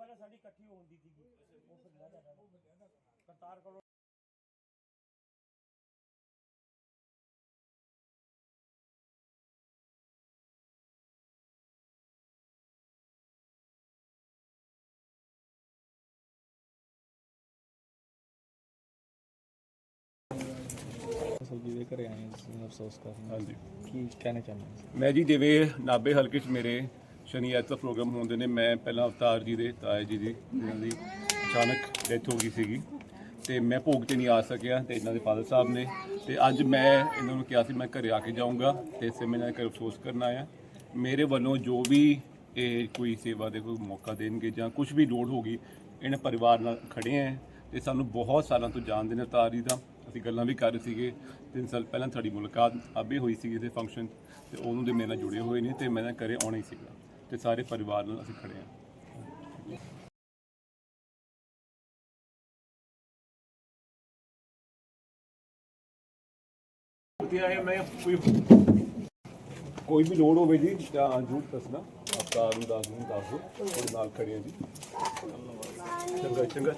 ਪਹਿਲਾਂ ਸਾਡੀ ਇਕੱਠੀ ਹੁੰਦੀ ਸੀਗੀ। ਉਹ ਫਿਰ ਲੈ ਜਾਂਦਾ ਕਰਤਾਰ ਕੋਲੋਂ ਸਰ ਜੀ ਦੇ ਘਰੇ ਆਏ ਹਾਂ ਅਫਸੋਸ ਕਰਨ ਹਾਂਜੀ। ਕੀ ਕਹਿਣਾ ਚਾਹੁੰਦੇ ਮੈਂ ਜੀ ਜਿਵੇਂ ਨਾਬੇ ਹਲਕੇ 'ਚ ਮੇਰੇ ਸ਼ਨੀ ਐਤਵਾਰ ਪ੍ਰੋਗਰਾਮ ਹੁੰਦੇ ਨੇ। ਮੈਂ ਪਹਿਲਾਂ ਅਵਤਾਰ ਜੀ ਦੇ, ਤਾਏ ਜੀ ਦੀ ਇਹਨਾਂ ਦੀ ਅਚਾਨਕ ਡੈਥ ਹੋ ਗਈ ਸੀਗੀ। ਤੇ ਮੈਂ ਭੋਗ ਤੇ ਨਹੀਂ ਆ ਸਕਿਆ ਤੇ ਇਹਨਾਂ ਦੇ ਫਾਦਰ ਸਾਹਿਬ ਨੇ। ਤੇ ਅੱਜ ਮੈਂ ਇਹਨਾਂ ਨੂੰ ਕਿਹਾ ਸੀ, ਮੈਂ ਘਰੇ ਆ ਕੇ ਜਾਊਂਗਾ ਤੇ ਇਸੇ ਮੈਂ ਇਹਨਾਂ ਘਰ ਅਫਸੋਸ ਕਰਨ ਆਇਆ। ਮੇਰੇ ਵੱਲੋਂ ਜੋ ਵੀ ਇਹ ਕੋਈ ਸੇਵਾ ਦੇ ਕੋਈ ਮੌਕਾ ਦੇਣਗੇ ਜਾਂ ਕੁਝ ਵੀ ਲੋੜ ਹੋਗੀ ਇਹਨਾਂ ਪਰਿਵਾਰ ਨਾਲ ਖੜੇ ਆਂ ਤੇ ਸਾਨੂੰ ਬਹੁਤ ਸਾਲਾਂ ਤੋਂ ਜਾਣਦੇ ਨੇ ਅਵਤਾਰ ਜੀ ਦਾ। ਅਸੀਂ ਗੱਲਾਂ ਵੀ ਕਰ ਰਹੇ ਸੀਗੇ। ਤਿੰਨ ਸਾਲ ਪਹਿਲਾਂ ਸਾਡੀ ਮੁਲਾਕਾਤ ਆਬੇ ਹੋਈ ਸੀ ਇਸੇ ਫੰਕਸ਼ਨ ਤੇ ਉਹਨੂੰ ਦੇ ਮੇਰੇ ਨਾਲ ਜੁੜੇ ਹੋਏ ਨੇ ਤੇ ਮੈਂ ਨਾ ਆਉਣਾ ਹੀ ਸੀਗਾ। ਤੇ ਸਾਰੇ ਪਰਿਵਾਰ ਨਾਲ ਅਸੀਂ ਖੜੇ ਹਾਂ। ਵਧੀਆ ਹੈ ਮੈਂ ਕੋਈ ਕੋਈ ਵੀ ਲੋੜ ਹੋਵੇ ਜੀ ਜਾਂ ਜ਼ਰੂਰ ਦੱਸਣਾ। ਅਵਤਾਰ ਨੂੰ ਦੱਸ ਨੂੰ ਦੱਸ ਦਿਓ, ਉਹਦੇ ਨਾਲ ਖੜੇ ਹਾਂ ਜੀ। ਚੰਗਾ ਚੰਗਾ।